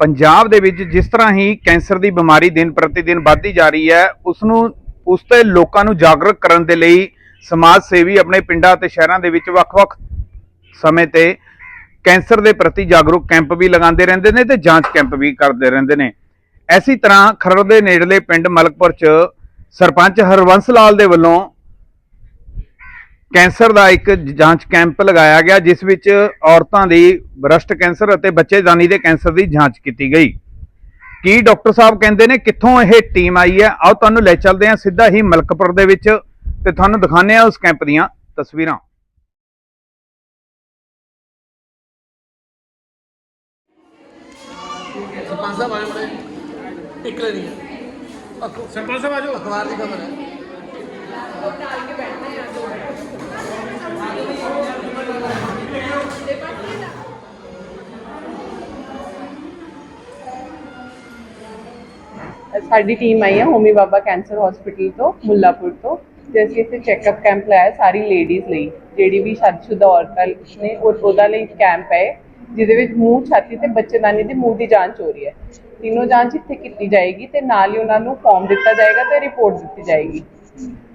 ਪੰਜਾਬ ਦੇ ਵਿੱਚ ਜਿਸ ਤਰ੍ਹਾਂ ਹੀ ਕੈਂਸਰ ਦੀ ਬਿਮਾਰੀ ਦਿਨ ਪ੍ਰਤੀ ਦਿਨ ਵੱਧਦੀ ਜਾ ਰਹੀ ਹੈ ਉਸ ਨੂੰ ਉਸ ਤੇ ਲੋਕਾਂ ਨੂੰ ਜਾਗਰੂਕ ਕਰਨ ਦੇ ਲਈ ਸਮਾਜ ਸੇਵੀ ਆਪਣੇ ਪਿੰਡਾਂ ਅਤੇ ਸ਼ਹਿਰਾਂ ਦੇ ਵਿੱਚ ਵੱਖ-ਵੱਖ ਸਮੇਂ ਤੇ ਕੈਂਸਰ ਦੇ ਪ੍ਰਤੀ ਜਾਗਰੂਕ ਕੈਂਪ ਵੀ ਲਗਾਉਂਦੇ ਰਹਿੰਦੇ ਨੇ ਤੇ ਜਾਂਚ ਕੈਂਪ ਵੀ ਕਰਦੇ ਰਹਿੰਦੇ ਨੇ। ਐਸੀ ਤਰ੍ਹਾਂ ਖਰੜ ਦੇ ਨੇੜਲੇ ਪਿੰਡ ਮਲਕਪੁਰ ਚ ਸਰਪੰਚ ਹਰਵੰਸ ਲਾਲ ਦੇ ਵੱਲੋਂ ਕੈਂਸਰ ਦਾ ਇੱਕ ਜਾਂਚ ਕੈਂਪ ਲਗਾਇਆ ਗਿਆ ਜਿਸ ਵਿੱਚ ਔਰਤਾਂ ਦੀ ਬ੍ਰੈਸਟ ਕੈਂਸਰ ਅਤੇ ਬੱਚੇਦਾਨੀ ਦੇ ਕੈਂਸਰ ਦੀ ਜਾਂਚ ਕੀਤੀ ਗਈ। ਕੀ ਡਾਕਟਰ ਸਾਹਿਬ ਕਹਿੰਦੇ ਨੇ ਕਿੱਥੋਂ ਇਹ ਟੀਮ ਆਈ ਹੈ? ਆਓ ਤੁਹਾਨੂੰ ਲੈ ਚੱਲਦੇ ਹਾਂ ਸਿੱਧਾ ਹੀ ਮਲਕਪੁਰ ਦੇ ਵਿੱਚ ਤੇ ਤੁਹਾਨੂੰ ਦਿਖਾਉਂਦੇ ਹਾਂ ਉਸ ਕੈਂਪ ਦੀਆਂ ਤਸਵੀਰਾਂ। ਸਰਪੰਚ ਸਾਹਿਬ ਆਏ ਬੜੇ ਇੱਕ ਲੈਣੀ ਹੈ ਸਰਪੰਚ ਸਾਹਿਬ ਆਜੋ ਅਖਬਾਰ ਦੀ ਖਬਰ ਹੈ। ਸਾਡੀ ਟੀਮ ਆਈ ਹੈ ਹੋਮੀ ਬਾਬਾ ਕੈਂਸਰ ਹਸਪੀਟਲ ਤੋਂ, ਮੁੱਲਾਪੁਰ ਤੋਂ, ਤੇ ਅਸੀਂ ਇੱਥੇ ਚੈੱਕਅਪ ਕੈਂਪ ਲਾਇਆ ਸਾਰੀ ਲੇਡੀਜ਼ ਲਈ, ਜਿਹੜੀ ਵੀ ਸ਼ਾਦੀशुदा ਔਰਤਾਂ ਨੇ ਉਹ ਉਹਦਾ ਲਈ ਕੈਂਪ ਹੈ, ਜਿਹਦੇ ਵਿੱਚ ਮੂੰਹ ਛਾਤੀ ਤੇ ਬੱਚੇਦਾਨੀ ਦੇ ਮੂੰਹ ਦੀ ਜਾਂਚ ਹੋ ਰਹੀ ਹੈ। ਤਿੰਨੋਂ ਜਾਂਚ ਇੱਥੇ ਕੀਤੀ ਜਾਏਗੀ ਤੇ ਨਾਲ ਹੀ ਉਹਨਾਂ ਨੂੰ ਫਾਰਮ ਦਿੱਤਾ ਜਾਏਗਾ ਤੇ ਰਿਪੋਰਟ ਦਿੱਤੀ ਜਾਏਗੀ।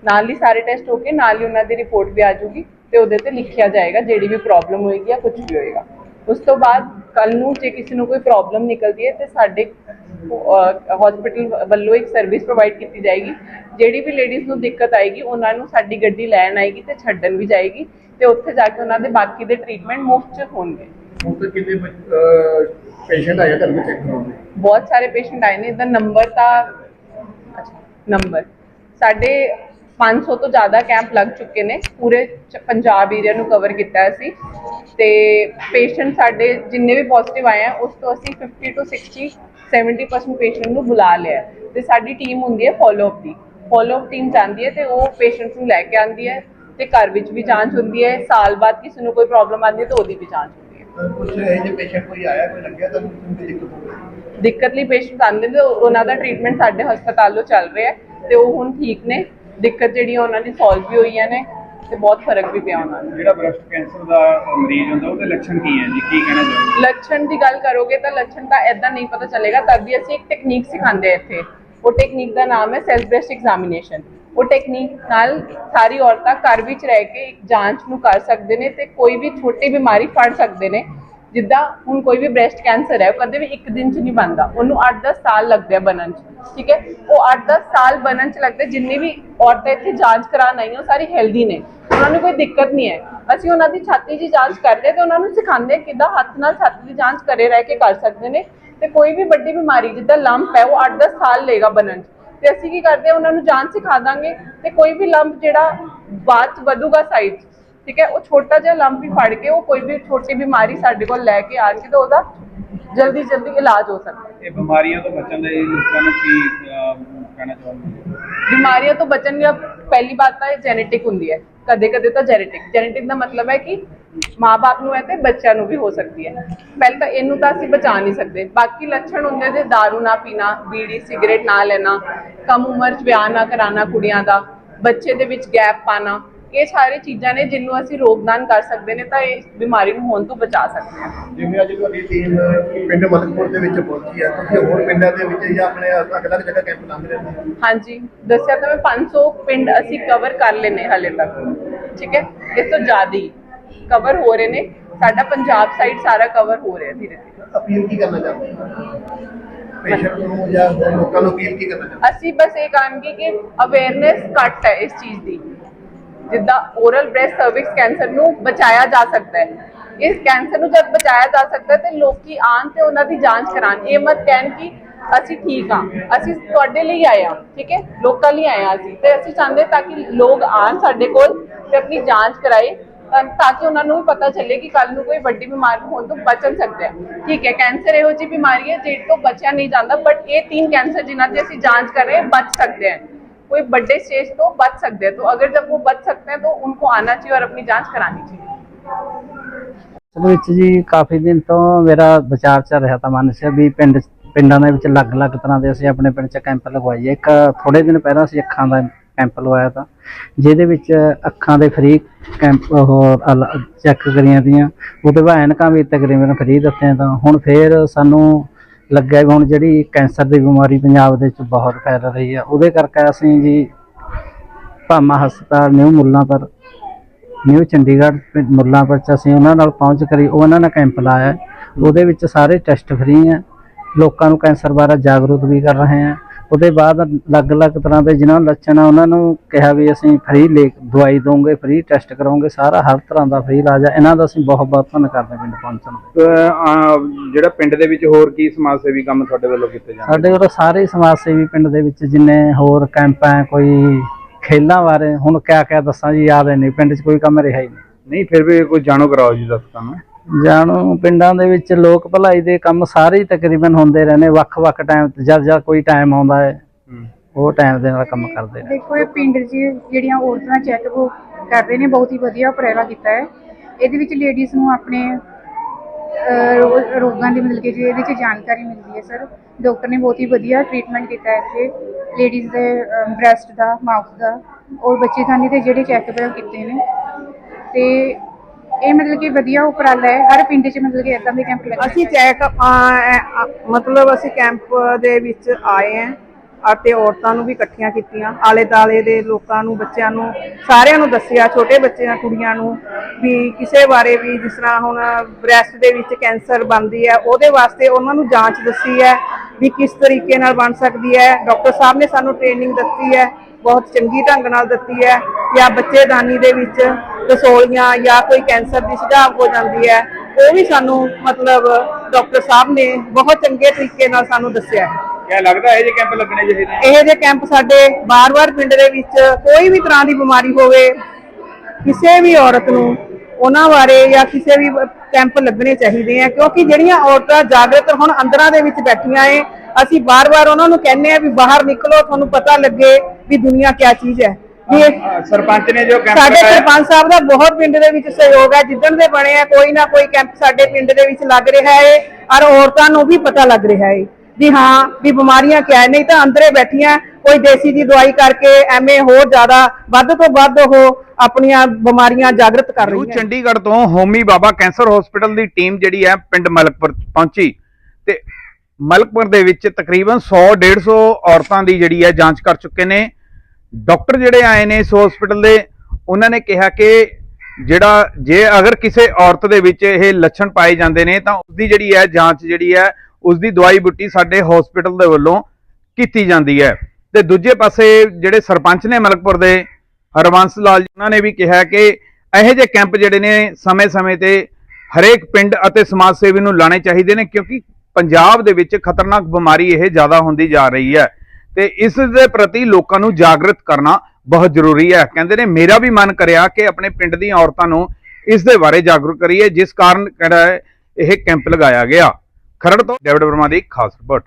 ਨਾਲ ਹੀ ਸਾਰੇ ਟੈਸਟ ਹੋ ਕੇ ਨਾਲ ਹੀ ਉਹਨਾਂ ਦੀ ਰਿਪੋਰਟ ਵੀ ਆ ਜਾਊਗੀ। ਤੇ ਉਹਦੇ ਤੇ ਲਿਖਿਆ ਜਾਏਗਾ ਜਿਹੜੀ ਵੀ ਪ੍ਰੋਬਲਮ ਹੋਏਗੀ ਜਾਂ ਕੁਝ ਵੀ ਹੋਏਗਾ। ਉਸ ਤੋਂ ਬਾਅਦ ਕੱਲ ਨੂੰ ਜੇ ਕਿਸੇ ਨੂੰ ਕੋਈ ਪ੍ਰੋਬਲਮ ਨਿਕਲਦੀ ਹੈ ਤੇ ਸਾਡੇ ਹਸਪੀਟਲ ਵੱਲੋਂ ਇੱਕ ਸਰਵਿਸ ਪ੍ਰੋਵਾਈਡ ਕੀਤੀ ਜਾਏਗੀ। ਜਿਹੜੀ ਵੀ ਲੇਡੀਜ਼ ਨੂੰ ਦਿੱਕਤ ਆਏਗੀ ਉਹਨਾਂ ਨੂੰ ਸਾਡੀ ਗੱਡੀ ਲੈਣ ਆਏਗੀ ਤੇ ਛੱਡਣ ਵੀ ਜਾਏਗੀ ਤੇ ਉੱਥੇ ਜਾ ਕੇ ਉਹਨਾਂ ਦੇ ਬਾਕੀ ਦੇ ਟ੍ਰੀਟਮੈਂਟ ਮੁਫਤ ਚ ਹੋਣਗੇ। ਹੁਣ ਤੱਕ ਕਿੰਨੇ ਪੇਸ਼ੈਂਟ ਆਏ ਤੁਹਾਡੇ ਕੋਲ ਚੈੱਕ ਕਰਾਉਣ ਦੇ ਬਹੁਤ ਸਾਰੇ ਪੇਸ਼ੈਂਟ ਆਏ ਨੇ। ਇਹਦਾ ਨੰਬਰ ਤਾਂ ਅੱਛਾ ਨੰਬਰ ਸਾਡੇ 500 ਤੋਂ ਜ਼ਿਆਦਾ ਕੈਂਪ ਲੱਗ ਚੁੱਕੇ ਨੇ। ਪੂਰੇ ਪੰਜਾਬ ਏਰੀਆ ਨੂੰ ਕਵਰ ਕੀਤਾ ਅਸੀਂ। ਤੇ ਪੇਸ਼ੈਂਟ ਸਾਡੇ ਜਿੰਨੇ ਵੀ ਪੋਜ਼ਿਟਿਵ ਆਏ ਆ ਉਸ ਤੋਂ ਅਸੀਂ 50 ਤੋਂ 60 70% ਪੇਸ਼ੈਂਟ ਨੂੰ ਬੁਲਾ ਲਿਆ ਤੇ ਸਾਡੀ ਟੀਮ ਹੁੰਦੀ ਹੈ ਫਾਲੋ ਅਪ ਦੀ। ਫਾਲੋ ਅਪ ਟੀਮ ਜਾਂਦੀ ਹੈ ਤੇ ਉਹ ਪੇਸ਼ੈਂਟ ਨੂੰ ਲੈ ਕੇ ਆਉਂਦੀ ਹੈ ਤੇ ਘਰ ਵਿੱਚ ਵੀ ਜਾਂਚ ਹੁੰਦੀ ਹੈ। ਸਾਲ ਬਾਅਦ ਕਿਸੇ ਨੂੰ ਕੋਈ ਪ੍ਰੋਬਲਮ ਆਉਂਦੀ ਹੈ ਤਾਂ ਉਹਦੀ ਵੀ ਜਾਂਚ ਹੁੰਦੀ ਹੈ। ਕੁਝ ਇਹ ਜਿਹੇ ਪੇਸ਼ੈਂਟ ਕੋਈ ਆਇਆ ਕੋਈ ਲੱਗਿਆ ਤੁਹਾਨੂੰ ਕੋਈ ਦਿੱਕਤ ਹੋਵੇ? ਦਿੱਕਤ ਲਈ ਪੇਸ਼ੈਂਟ ਆਉਂਦੇ ਨੇ ਤੇ ਉਹਨਾਂ ਦਾ ਟ੍ਰੀਟਮੈਂਟ ਸਾਡੇ ਹਸਪਤਾਲੋਂ ਚੱਲ ਰਿਹਾ ਤੇ ਉਹ ਹੁਣ ਠੀਕ ਨੇ। ਦਿੱਕਤ ਜਿਹੜੀਆਂ ਉਹਨਾਂ ਦੀ ਸੋਲਵ ਵੀ ਹੋਈਆਂ ਨੇ ਤੇ ਬਹੁਤ ਫ਼ਰਕ ਵੀ ਪਿਆ ਉਹਨਾਂ ਨੂੰ। ਜਿਹੜਾ ਬ੍ਰੈਸਟ ਕੈਂਸਰ ਦਾ ਮਰੀਜ਼ ਹੁੰਦਾ ਉਹਦੇ ਲੱਛਣ ਕੀ ਹੈ ਜੀ? ਕੀ ਕਹਿਣਾ ਚਾਹੋਗੇ? ਲੱਛਣ ਦੀ ਗੱਲ ਕਰੋਗੇ ਤਾਂ ਲੱਛਣ ਤਾਂ ਐਦਾਂ ਨਹੀਂ ਪਤਾ ਚੱਲੇਗਾ ਤਦ ਵੀ ਅਸੀਂ ਇੱਕ ਟੈਕਨੀਕ ਸਿਖਾਉਂਦੇ ਹਾਂ ਇੱਥੇ। ਉਹ ਟੈਕਨੀਕ ਦਾ ਨਾਮ ਹੈ ਸੈਲਫ ਬ੍ਰੈਸਟ ਐਗਜ਼ਾਮੀਨੇਸ਼ਨ ਉਹ ਟੈਕਨੀਕ ਨਾਲ ਸਾਰੀ ਔਰਤਾਂ ਘਰ ਵਿੱਚ ਰਹਿ ਕੇ ਇੱਕ ਜਾਂਚ ਨੂੰ ਕਰ ਸਕਦੇ ਨੇ ਤੇ ਕੋਈ ਵੀ ਛੋਟੀ ਬਿਮਾਰੀ ਫੜ ਸਕਦੇ ਨੇ। ਜਿੱਦਾਂ ਹੁਣ ਕੋਈ ਵੀ ਬ੍ਰੈਸਟ ਕੈਂਸਰ ਹੈ, ਉਹ ਕਦੇ ਵੀ ਇੱਕ ਦਿਨ 'ਚ ਨਹੀਂ ਬਣਦਾ। ਉਹਨੂੰ 8-10 ਸਾਲ ਲੱਗਦੇ ਆ ਬਣਨ 'ਚ, ਠੀਕ ਹੈ? ਉਹ 8-10 ਸਾਲ ਬਣਨ 'ਚ ਲੱਗਦੇ, ਜਿੰਨੀ ਵੀ ਔਰਤਾਂ ਇੱਥੇ ਜਾਂਚ ਕਰਾਉਣ ਆਈਆਂ, ਉਹ ਸਾਰੀ ਹੈਲਦੀ ਨੇ। ਉਹਨਾਂ ਨੂੰ ਕੋਈ ਦਿੱਕਤ ਨਹੀਂ ਹੈ। ਅਸੀਂ ਉਹਨਾਂ ਦੀ ਛਾਤੀ ਦੀ ਜਾਂਚ ਕਰਦੇ ਹਾਂ ਤੇ ਉਹਨਾਂ ਨੂੰ ਸਿਖਾਉਂਦੇ ਹਾਂ ਕਿੱਦਾਂ ਹੱਥ ਨਾਲ ਛਾਤੀ ਦੀ ਜਾਂਚ ਕਰੇ ਰਹਿ ਕੇ ਕਰ ਸਕਦੇ ਨੇ। ਤੇ ਕੋਈ ਵੀ ਵੱਡੀ ਬਿਮਾਰੀ, ਜਿੱਦਾਂ ਲੰਪ ਹੈ, ਉਹ 8-10 ਸਾਲ ਲਏਗਾ ਬਣਨ 'ਚ। ਤੇ ਅਸੀਂ ਕੀ ਕਰਦੇ ਹਾਂ, ਉਹਨਾਂ ਨੂੰ ਜਾਂਚ ਸਿਖਾ ਦਾਂਗੇ ਤੇ ਕੋਈ ਵੀ ਲੰਪ ਜਿਹੜਾ ਬਾਅਦ 'ਚ ਵਧੂਗਾ ਸਾਈਡ ਠੀਕ ਹੈ ਉਹ ਛੋਟਾ ਜਿਹਾ ਲੰਪ ਹੀ ਫੜ ਕੇ ਉਹ ਕੋਈ ਵੀ ਛੋਟੀ ਬਿਮਾਰੀ ਸਾਡੇ ਕੋਲ ਲੈ ਕੇ ਆ ਕੇ ਤੇ ਉਹਦਾ ਜਲਦੀ ਜਲਦੀ ਇਲਾਜ ਹੋ ਸਕਦਾ। ਹੈ ਇਹ ਬਿਮਾਰੀਆਂ ਤੋਂ ਬਚਣ ਲਈ ਲੋਕਾਂ ਨੂੰ ਕੀ ਅਹ, ਕਹਿਣਾ ਚਾਹੋਗੇ? ਬਿਮਾਰੀਆਂ ਤੋਂ ਬਚਣ ਦੀ ਪਹਿਲੀ ਬਾਤ ਤਾਂ ਇਹ ਜੈਨੇਟਿਕ ਹੁੰਦੀ ਹੈ। ਕਦੇ ਕਦੇ ਤਾਂ ਜੈਨੇਟਿਕ ਜੈਨੇਟਿਕ ਦਾ ਮਤਲਬ ਹੈ ਕਿ ਮਾਪੇ ਨੂੰ ਹੈ ਤੇ ਬੱਚਿਆਂ ਨੂੰ ਵੀ ਹੋ ਸਕਦੀ ਹੈ। ਪਹਿਲਾਂ ਤਾਂ ਇਹਨੂੰ ਤਾਂ ਅਸੀਂ ਬਚਾ ਨਹੀਂ ਸਕਦੇ। ਬਾਕੀ ਲੱਛਣ ਹੁੰਦੇ ਨੇ दारू ਨਾ ਪੀਣਾ ਬੀੜੀ ਸਿਗਰਟ ਨਾ ਲੈਣਾ ਕਮ ਉਮਰ 'ਚ ਵਿਆਹ ਨਾ ਕਰਾਉਣਾ ਕੁੜੀਆਂ ਦਾ ਬੱਚੇ ਦੇ ਵਿੱਚ ਗੈਪ ਪਾਣਾ। ਇਹ ਸਾਰੇ ਚੀਜ਼ਾਂ ਨੇ ਜਿਹਨੂੰ ਅਸੀਂ ਰੋਕਦਾਨ ਕਰ ਸਕਦੇ ਨੇ ਤਾਂ ਇਸ ਬਿਮਾਰੀ ਨੂੰ ਹੋਣ ਤੋਂ ਬਚਾ ਸਕਦੇ ਹਾਂ। ਜਿਵੇਂ ਅੱਜ ਤੁਹਾਡੀ ਟੀਮ ਪਿੰਡ ਮਲਕਪੁਰ ਦੇ ਵਿੱਚ ਪਹੁੰਚੀ ਹੈ ਤੁਸੀਂ ਹੋਰ ਪਿੰਡਾਂ ਦੇ ਵਿੱਚ ਜਾਂ ਆਪਣੇ ਅਲੱਗ-ਅਲੱਗ ਜਗ੍ਹਾ ਕੈਂਪ ਲਾਉਂਦੇ ਰਹਿੰਦੇ ਹੋ? ਹਾਂਜੀ ਦੱਸਿਆ ਤਾਂ ਮੈਂ 500 ਪਿੰਡ ਅਸੀਂ ਕਵਰ ਕਰ ਲੈਨੇ ਹਲੇ ਤੱਕ। ਠੀਕ ਹੈ? ਇਸ ਤੋਂ ਜ਼ਿਆਦਾ ਕਵਰ ਹੋ ਰਹੇ ਨੇ। ਸਾਡਾ ਪੰਜਾਬ ਸਾਈਡ ਸਾਰਾ ਕਵਰ ਹੋ ਰਿਹਾ ਧੀਰੇ ਧੀਰੇ। ਅਪੀਲ ਕੀ ਕਰਨਾ ਚਾਹੁੰਦੇ ਹੋ? ਪੇਸ਼ੈਂਟ ਨੂੰ ਜਾਂ ਹੋਰ ਲੋਕਾਂ ਨੂੰ ਅਪੀਲ ਕੀ ਕਰਨਾ ਚਾਹੁੰਦੇ ਅਸੀਂ ਬਸ ਇਹ ਕਹਾਂਗੇ ਕਿ ਅਵੇਅਰਨੈਸ ਘੱਟ ਹੈ ਇਸ ਚੀਜ਼ ਦੀ। ਜਿੱਦਾਂ ਓਰਲ ਬ੍ਰੈਸਟ ਸਰਵਿਕਸ ਕੈਂਸਰ ਨੂੰ ਬਚਾਇਆ ਜਾ ਸਕਦਾ ਹੈ। ਇਸ ਕੈਂਸਰ ਨੂੰ ਜਦ ਬਚਾਇਆ ਜਾ ਸਕਦਾ ਤੇ ਲੋਕੀ ਆਣ ਤੇ ਉਹਨਾਂ ਦੀ ਜਾਂਚ ਕਰਾਣ ਇਹ ਮਤ ਕਹਿਣ ਕਿ ਅਸੀਂ ਠੀਕ ਆ ਅਸੀਂ ਤੁਹਾਡੇ ਲਈ ਆਏ ਆ ਠੀਕ ਹੈ? ਲੋਕਾਂ ਲਈ ਆਏ ਆ ਅਸੀਂ। ਤੇ ਅਸੀਂ ਚਾਹੁੰਦੇ ਤਾਂ ਕਿ ਲੋਕ ਆਣ ਸਾਡੇ ਕੋਲ ਤੇ ਆਪਣੀ ਜਾਂਚ ਕਰਾਏ, ਤਾਂ ਕਿ ਉਹਨਾਂ ਨੂੰ ਵੀ ਪਤਾ ਚੱਲੇ ਕਿ ਕੱਲ ਨੂੰ ਕੋਈ ਵੱਡੀ ਬਿਮਾਰੀ ਹੋਣ ਤੋਂ ਬਚਣ ਸਕਦੇ ਆ ਠੀਕ ਹੈ ਕੈਂਸਰ ਇਹੋ ਜੀ ਬਿਮਾਰੀ ਹੈ ਜਿਹਦੇ ਤੋਂ ਬਚਿਆ ਨਹੀਂ ਜਾਂਦਾ ਬਟ ਇਹ ਤਿੰਨ ਕੈਂਸਰ ਜਿਨ੍ਹਾਂ ਦੀ ਅਸੀਂ ਜਾਂਚ ਕਰ ਰਹੇ ਬਚ ਸਕਦੇ ਆ कोई बड़े स्टेज तो बच सकते हैं तो अगर जब वो बच सकते हैं तो उनको आना चाहिए और अपनी जांच करानी चाहिए ਅਸਲ ਵਿੱਚ ਜੀ ਕਾਫੀ ਦਿਨ ਤੋਂ ਮੇਰਾ ਵਿਚਾਰ ਚੱਲ ਰਿਹਾ ਤਾਂ ਮਨ 'ਚ ਵੀ ਪਿੰਡ ਪਿੰਡਾਂ ਦੇ ਵਿੱਚ ਅਲੱਗ-ਅਲੱਗ ਤਰ੍ਹਾਂ ਦੇ ਅਸੀਂ ਆਪਣੇ ਪਿੰਡ 'ਚ ਕੈਂਪ ਲਗਵਾਈਏ ਇੱਕ ਥੋੜੇ ਦਿਨ ਪਹਿਲਾਂ ਅਸੀਂ ਅੱਖਾਂ ਦਾ ਕੈਂਪ ਲਵਾਇਆ ਤਾਂ ਜਿਹਦੇ ਵਿੱਚ ਅੱਖਾਂ ਦੇ ਫ੍ਰੀ ਕੈਂਪ ਉਹ ਚੈੱਕ ਕਰੀਆਂ ਦੀਆਂ ਉਹਦੇ ਬਾਅਦ ਐਨਕਾਂ ਵੀ ਤਕਰੀਬਨ ਫ੍ਰੀ ਦਿੱਤੀਆਂ ਤਾਂ ਹੁਣ ਫੇਰ ਸਾਨੂੰ ਲੱਗਿਆ ਵੀ ਹੁਣ ਜਿਹੜੀ ਕੈਂਸਰ ਦੀ ਬਿਮਾਰੀ ਪੰਜਾਬ ਦੇ ਵਿੱਚ ਬਹੁਤ ਫੈਲ ਰਹੀ ਹੈ ਉਹਦੇ ਕਰਕੇ ਅਸੀਂ ਜੀ ਭਾਮਾ ਹਸਪਤਾਲ, ਨਿਊ ਮੁੱਲਾਂਪੁਰ, ਨਿਊ ਚੰਡੀਗੜ੍ਹ ਪਿੰਡ ਮੁੱਲਾਂਪੁਰ ਚ ਅਸੀਂ ਉਹਨਾਂ ਨਾਲ ਪਹੁੰਚ ਕਰੀ ਉਹਨਾਂ ਨੇ ਕੈਂਪ ਲਾਇਆ। ਉਹਦੇ ਵਿੱਚ ਸਾਰੇ ਟੈਸਟ ਫ੍ਰੀ ਹੈ ਲੋਕਾਂ ਨੂੰ ਕੈਂਸਰ ਬਾਰੇ ਜਾਗਰੂਕ ਵੀ ਕਰ ਰਹੇ ਹਾਂ ਉਹਦੇ ਬਾਅਦ ਅਲੱਗ-ਅਲੱਗ ਤਰ੍ਹਾਂ ਦੇ ਜਿਨ੍ਹਾਂ ਨੂੰ ਲੱਛਣ ਆ ਉਹਨਾਂ ਨੂੰ ਕਿਹਾ ਵੀ ਅਸੀਂ ਫ੍ਰੀ ਲੈ ਦਵਾਈ ਦਵਾਂਗੇ ਫ੍ਰੀ ਟੈਸਟ ਕਰਾਂਗੇ ਸਾਰਾ ਹਰ ਤਰ੍ਹਾਂ ਦਾ ਫ੍ਰੀ ਇਲਾਜ ਹੈ ਇਹਨਾਂ ਦਾ ਅਸੀਂ ਬਹੁਤ ਬਹੁਤ ਧੰਨਵਾਦ ਕਰਦੇ ਪਿੰਡ ਅਹ, ਜਿਹੜਾ ਪਿੰਡ ਦੇ ਵਿੱਚ ਹੋਰ ਕੀ ਸਮਾਜ ਸੇਵੀ ਕੰਮ ਤੁਹਾਡੇ ਵੱਲੋਂ ਕੀਤੇ ਜਾਂਦੇ ਸਾਡੇ ਕੋਲ ਸਾਰੇ ਸਮਾਜ ਸੇਵੀ ਪਿੰਡ ਦੇ ਵਿੱਚ ਜਿੰਨੇ ਹੋਰ ਕੈਂਪ ਹੈ ਕੋਈ ਖੇਲਾਂ ਬਾਰੇ ਹੁਣ ਕਿਆ ਕਿਆ ਦੱਸਾਂ ਜੀ ਯਾਦ ਨਹੀਂ ਪਿੰਡ 'ਚ ਕੋਈ ਕੰਮ ਰਿਹਾ ਹੀ ਨਹੀਂ। ਨਹੀਂ ਫਿਰ ਵੀ ਕੋਈ ਜਾਣੋ ਕਰਾਓ ਜੀ ਦਰਸ਼ਕਾਂ ਨੂੰ ਜਾਣੋ ਪਿੰਡਾਂ ਦੇ ਵਿੱਚ ਲੋਕ ਭਲਾਈ ਦੇ ਕੰਮ ਸਾਰੇ ਹੀ ਤਕਰੀਬਨ ਹੁੰਦੇ ਰਹਿੰਦੇ ਵੱਖ-ਵੱਖ ਟਾਈਮ ਤੇ ਜਦ ਜਦ ਕੋਈ ਟਾਈਮ ਆਉਂਦਾ ਹੈ। ਉਹ ਟਾਈਮ ਦੇ ਨਾਲ ਕੰਮ ਕਰਦੇ ਨੇ ਦੇਖੋ ਇਹ ਪਿੰਡ 'ਚ ਜਿਹੜੀਆਂ ਔਰਤਾਂ ਚੈੱਕਅਪ ਕਰ ਰਹੇ ਨੇ ਬਹੁਤ ਹੀ ਵਧੀਆ ਉਪਰਾਲਾ ਕੀਤਾ ਹੈ। ਇਹਦੇ ਵਿੱਚ ਲੇਡੀਜ਼ ਨੂੰ ਆਪਣੇ ਅਹ, ਰੋਗਾਂ ਦੀ ਮਤਲਬ ਕਿ ਜੀ ਇਹਦੇ 'ਚ ਜਾਣਕਾਰੀ ਮਿਲਦੀ ਹੈ ਸਰ ਡਾਕਟਰ ਨੇ ਬਹੁਤ ਹੀ ਵਧੀਆ ਟ੍ਰੀਟਮੈਂਟ ਕੀਤਾ ਹੈ ਇੱਥੇ। ਲੇਡੀਜ਼ ਦੇ ਬ੍ਰੈਸਟ ਦਾ ਮਾਊਥ ਦਾ ਔਰ ਬੱਚੇਦਾਨੀ ਦੇ ਜਿਹੜੇ ਚੈੱਕਅਪ ਕੀਤੇ ਨੇ। ਤੇ ਇਹ ਮਤਲਬ ਕਿ ਵਧੀਆ ਉਪਰਾਲਾ ਹੈ ਹਰ ਪਿੰਡ 'ਚ ਮਤਲਬ ਕਿ ਇਦਾਂ ਦੇ ਕੈਂਪ ਲੱਗਣੇ ਅਸੀਂ। ਚੈੱਕ ਮਤਲਬ ਅਸੀਂ ਕੈਂਪ ਦੇ ਵਿੱਚ ਆਏ ਆਂ ਅਤੇ ਔਰਤਾਂ ਨੂੰ ਵੀ ਇਕੱਠੀਆਂ ਕੀਤੀਆਂ ਆਲੇ ਦਾਲੇ ਦੇ ਲੋਕਾਂ ਨੂੰ ਬੱਚਿਆਂ ਨੂੰ ਸਾਰਿਆਂ ਨੂੰ ਦੱਸਿਆ ਛੋਟੇ ਬੱਚਿਆਂ ਕੁੜੀਆਂ ਨੂੰ ਵੀ ਕਿਸੇ ਬਾਰੇ ਵੀ ਜਿਸ ਤਰ੍ਹਾਂ ਹੁਣ ਬ੍ਰੈਸਟ ਦੇ ਵਿੱਚ ਕੈਂਸਰ ਬਣਦੀ ਹੈ ਉਹਦੇ ਵਾਸਤੇ ਉਹਨਾਂ ਨੂੰ ਜਾਂਚ ਦੱਸੀ ਹੈ ਵੀ ਕਿਸ ਤਰੀਕੇ ਨਾਲ ਬਣ ਸਕਦੀ ਹੈ ਡਾਕਟਰ ਸਾਹਿਬ ਨੇ ਸਾਨੂੰ ਟ੍ਰੇਨਿੰਗ ਦਿੱਤੀ ਹੈ ਬਹੁਤ ਚੰਗੀ ਢੰਗ ਨਾਲ ਦਿੱਤੀ ਹੈ ਜਾਂ ਬੱਚੇਦਾਨੀ ਦੇ ਵਿੱਚ ਰਸੋਲੀਆਂ ਜਾਂ ਕੋਈ ਕੈਂਸਰ ਦੀ ਸੁਝਾਅ ਹੋ ਜਾਂਦੀ ਹੈ ਉਹ ਵੀ ਸਾਨੂੰ ਮਤਲਬ ਡਾਕਟਰ ਸਾਹਿਬ ਨੇ ਬਹੁਤ ਚੰਗੇ ਤਰੀਕੇ ਨਾਲ ਸਾਨੂੰ ਦੱਸਿਆ ਹੈ। ਕਿਆ ਲੱਗਦਾ ਇਹ ਜੇ ਕੈਂਪ ਲੱਗਣੇ ਚਾਹੀਦੇ ਨੇ? ਇਹ ਜੇ ਕੈਂਪ ਸਾਡੇ ਬਾਰ-ਬਾਰ ਪਿੰਡ ਦੇ ਵਿੱਚ ਕੋਈ ਵੀ ਤਰ੍ਹਾਂ ਦੀ ਬਿਮਾਰੀ ਹੋਵੇ ਕਿਸੇ ਵੀ ਔਰਤ ਨੂੰ ਉਹਨਾਂ ਬਾਰੇ ਜਾਂ ਕਿਸੇ ਵੀ ਕੈਂਪ ਲੱਗਣੇ ਚਾਹੀਦੇ ਆ ਕਿਉਂਕਿ ਜਿਹੜੀਆਂ ਔਰਤਾਂ ਜਾਗਰਤ ਹੁਣ ਅੰਦਰਾਂ ਦੇ ਵਿੱਚ ਬੈਠੀਆਂ ਏ ਅਸੀਂ ਬਾਰ-ਬਾਰ ਉਹਨਾਂ ਨੂੰ ਕਹਿੰਦੇ ਆ ਵੀ ਬਾਹਰ ਨਿਕਲੋ ਤੁਹਾਨੂੰ ਪਤਾ ਲੱਗੇ ਵੀ ਦੁਨੀਆ ਕਿਆ ਚੀਜ਼ ਹੈ। ਵੀ ਇਹ ਸਰਪੰਚ ਨੇ ਜੋ ਕੈਂਪ ਸਾਡੇ ਲਗਾਇਆ। ਸਰਪੰਚ ਸਾਹਿਬ ਦਾ ਬਹੁਤ ਪਿੰਡ ਦੇ ਵਿੱਚ ਸਹਿਯੋਗ ਹੈ ਜਿੱਦਣ ਦੇ ਬਣੇ ਆ ਕੋਈ ਨਾ ਕੋਈ ਕੈਂਪ ਸਾਡੇ ਪਿੰਡ ਦੇ ਵਿੱਚ ਲੱਗ ਰਿਹਾ ਹੈ ਔਰ ਔਰਤਾਂ ਨੂੰ ਵੀ ਪਤਾ ਲੱਗ ਰਿਹਾ ਹੈ ਵੀ ਹਾਂ ਵੀ ਬਿਮਾਰੀਆਂ ਕਿਆ ਹੈ ਨਹੀਂ ਤਾਂ ਅੰਦਰੇ ਬੈਠੀਆਂ ਕੋਈ ਦੇਸੀ ਦੀ ਦਵਾਈ ਕਰਕੇ ਐਵੇਂ ਹੋਰ ਜ਼ਿਆਦਾ ਵੱਧ ਤੋਂ ਵੱਧ ਉਹ ਆਪਣੀਆਂ ਬਿਮਾਰੀਆਂ ਜਾਗਰਤ ਕਰ ਰਹੀਆਂ ਚੰਡੀਗੜ੍ਹ ਤੋਂ ਹੋਮੀ ਬਾਬਾ ਕੈਂਸਰ ਹਸਪੀਟਲ ਦੀ ਟੀਮ ਜਿਹੜੀ ਹੈ ਪਿੰਡ ਮਲਕਪੁਰ ਪਹੁੰਚੀ ਤੇ ਮਲਕਪੁਰ ਦੇ ਵਿੱਚ ਤਕਰੀਬਨ 100 150 ਔਰਤਾਂ ਦੀ ਜਿਹੜੀ ਹੈ ਜਾਂਚ ਕਰ ਚੁੱਕੇ ਨੇ। ਡਾਕਟਰ ਜਿਹੜੇ ਆਏ ਨੇ ਇਸ ਹਸਪੀਟਲ ਦੇ, ਉਹਨਾਂ ਨੇ ਕਿਹਾ ਕਿ ਜਿਹੜਾ ਜੇ ਅਗਰ ਕਿਸੇ ਔਰਤ ਦੇ ਵਿੱਚ ਇਹ ਲੱਛਣ ਪਾਏ ਜਾਂਦੇ ਨੇ, ਤਾਂ ਉਸ ਦੀ ਜਿਹੜੀ ਹੈ ਜਾਂਚ ਜਿਹੜੀ ਹੈ ਉਸ ਦੀ ਦਵਾਈ ਬੁੱਟੀ ਸਾਡੇ ਹਸਪੀਟਲ ਦੇ ਵੱਲੋਂ ਕੀਤੀ ਜਾਂਦੀ ਹੈ। ਤੇ ਦੂਜੇ ਪਾਸੇ ਜਿਹੜੇ ਸਰਪੰਚ ਨੇ ਮਲਕਪੁਰ ਦੇ, ਹਰਵੰਸ ਲਾਲ ਜੀ, ਉਹਨਾਂ ਨੇ ਵੀ ਕਿਹਾ ਕਿ ਇਹੋ ਜਿਹੇ ਕੈਂਪ ਜਿਹੜੇ ਨੇ, ਸਮੇਂ-ਸਮੇਂ ਤੇ ਹਰੇਕ ਪਿੰਡ ਅਤੇ ਸਮਾਜ ਸੇਵੀ ਨੂੰ ਲਾਣੇ ਚਾਹੀਦੇ ਨੇ, ਕਿਉਂਕਿ ਪੰਜਾਬ ਦੇ ਵਿੱਚ ਖਤਰਨਾਕ ਬਿਮਾਰੀ ਇਹ ਜ਼ਿਆਦਾ ਹੁੰਦੀ ਜਾ ਰਹੀ ਹੈ। ਤੇ ਇਸ ਦੇ ਪ੍ਰਤੀ ਲੋਕਾਂ ਨੂੰ ਜਾਗਰਤ ਕਰਨਾ ਬਹੁਤ ਜ਼ਰੂਰੀ ਹੈ। ਕਹਿੰਦੇ ਨੇ, ਮੇਰਾ ਵੀ ਮਨ ਕਰਿਆ ਕਿ ਆਪਣੇ ਪਿੰਡ ਦੀਆਂ ਔਰਤਾਂ ਨੂੰ ਇਸ ਦੇ ਬਾਰੇ ਜਾਗਰੂਕ ਕਰੀਏ, ਜਿਸ ਕਾਰਨ ਕਿਹੜਾ ਇਹ ਕੈਂਪ ਲਗਾਇਆ ਗਿਆ। ਖਰੜ ਤੋਂ ਡੇਵਿਡ ਵਰਮਾ ਦੀ ਇੱਕ ਖਾਸ ਰਿਪੋਰਟ।